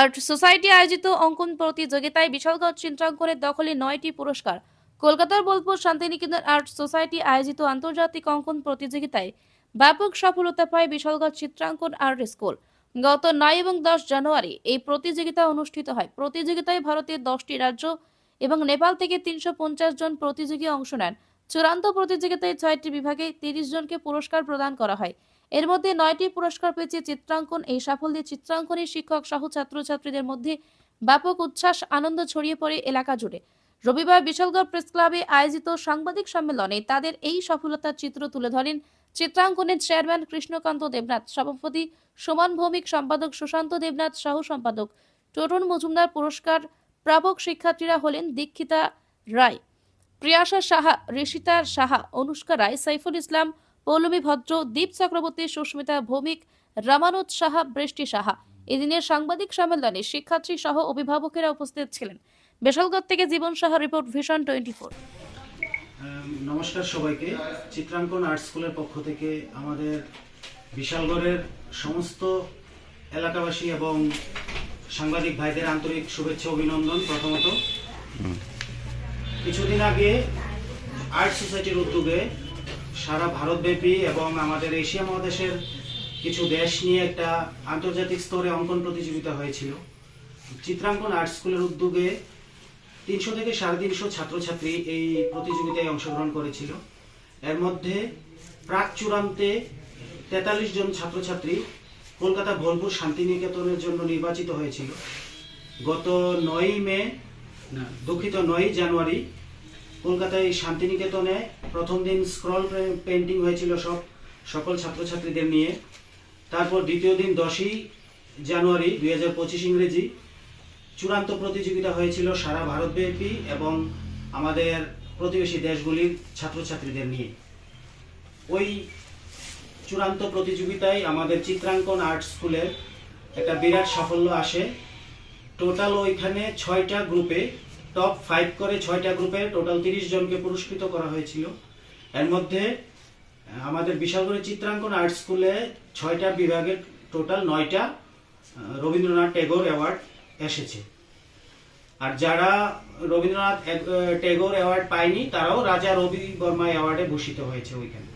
Art society আয়োজিত অঙ্কন প্রতিযোগিতায় বিশালগঞ্জ চিত্রাঙ্কনের দখলে নয়টি পুরস্কার। কলকাতার বোলপুর শান্তিনিকেতন আর্ট সোসাইটি আয়োজিত আন্তর্জাতিক অঙ্কন প্রতিযোগিতায় ব্যাপক সফলতা পায় বিশালগঞ্জ চিত্রাঙ্কন আর্ট স্কুল। গত নয় এবং দশ জানুয়ারি এই প্রতিযোগিতা অনুষ্ঠিত হয়। প্রতিযোগিতায় ভারতের দশটি রাজ্য এবং নেপাল থেকে তিনশো পঞ্চাশ জন প্রতিযোগী অংশ নেন। চূড়ান্ত প্রতিযোগিতায় ছয়টি বিভাগে তিরিশ জনকে পুরস্কার প্রদান করা হয়। এর মধ্যে নয়টি পুরস্কার পেয়েছে চিত্রাঙ্কন। এই সাফল্যে চিত্রাঙ্কনের শিক্ষক সহ ছাত্রছাত্রীদের মধ্যে ব্যাপক উচ্ছ্বাস, আনন্দ ছড়িয়ে পড়ে এলাকা জুড়ে। রবিবার বিশালগড় প্রেস ক্লাবে আয়োজিত সাংবাদিক সম্মেলনে তাদের এই সফলতার চিত্র তুলে ধরেন চিত্রাঙ্কনের চেয়ারম্যান কৃষ্ণকান্ত দেবনাথ, সভাপতি সুমন ভৌমিক, সম্পাদক সুশান্ত দেবনাথ সহ সম্পাদক। টোটন মজুমদার পুরস্কার প্রাপক শিক্ষার্থীরা হলেন দীক্ষিতা রায়। প্রিয়াশা সাহা ঋষিতা সাহা অনুষ্কা রায় সাইফুল ইসলাম পৌলমী ভদ্র দীপ চক্রবর্তী সুস্মিতা ভৌমিক রামানুজ সাহা বৃষ্টি সাহা। এদিনের সাংবাদিক সম্মেলনে শিক্ষার্থী সহ অভিভাবকেরা উপস্থিত ছিলেন। বেসরগর থেকে Jiban Saha report vision twenty four. নমস্কার সবাইকে। চিত্রাঙ্কন আর্ট স্কুলের পক্ষ থেকে আমাদের বিশালগড়ের সমস্ত এলাকাবাসী এবং সাংবাদিক ভাইদের আন্তরিক শুভেচ্ছা অভিনন্দন প্রথমত। কিছুদিন আগে আর্ট সোসাইটির উদ্যোগে সারা ভারতব্যাপী এবং আমাদের এশিয়া মহাদেশের কিছু দেশ নিয়ে একটা আন্তর্জাতিক স্তরে অঙ্কন প্রতিযোগিতা হয়েছিল। চিত্রাঙ্কন আর্ট স্কুলের উদ্যোগে তিনশো থেকে সাড়ে তিনশো ছাত্রছাত্রী এই প্রতিযোগিতায় অংশগ্রহণ করেছিল। এর মধ্যে প্রাক চূড়ান্তে তেতাল্লিশ জন ছাত্রছাত্রী কলকাতা ভোলপুর শান্তিনিকেতনের জন্য নির্বাচিত হয়েছিল। গত নয়ই মে না, দুঃখিত নয়ই জানুয়ারি। কলকাতায় শান্তিনিকেতনে প্রথম দিন স্ক্রল পেন্টিং হয়েছিল সব, সকল ছাত্রছাত্রীদের নিয়ে। তারপর দ্বিতীয় দিন দশই জানুয়ারি দুই হাজার পঁচিশ ইংরেজি। চূড়ান্ত প্রতিযোগিতা হয়েছিল সারা ভারতব্যাপী এবং আমাদের প্রতিবেশী দেশগুলির ছাত্রছাত্রীদের নিয়ে। ওই চূড়ান্ত প্রতিযোগিতায় আমাদের চিত্রাঙ্কন আর্ট স্কুলের একটা বিরাট সাফল্য আসে। টোটাল ওইখানে ছয়টা গ্রুপে টপ ফাইভ করে ছয়টা গ্রুপে টোটাল তিরিশ জনকে পুরস্কৃত করা হয়েছিল। এর মধ্যে আমাদের বিশালগড়ে চিত্রাঙ্কন আর্ট স্কুলে ছয়টা বিভাগের টোটাল নয়টা রবীন্দ্রনাথ ট্যাগোর অ্যাওয়ার্ড এসেছে। আর যারা রবীন্দ্রনাথ ট্যাগোর অ্যাওয়ার্ড পায়নি, তারাও রাজা রবি বর্মা অ্যাওয়ার্ডে ভূষিত হয়েছে ওইখানে।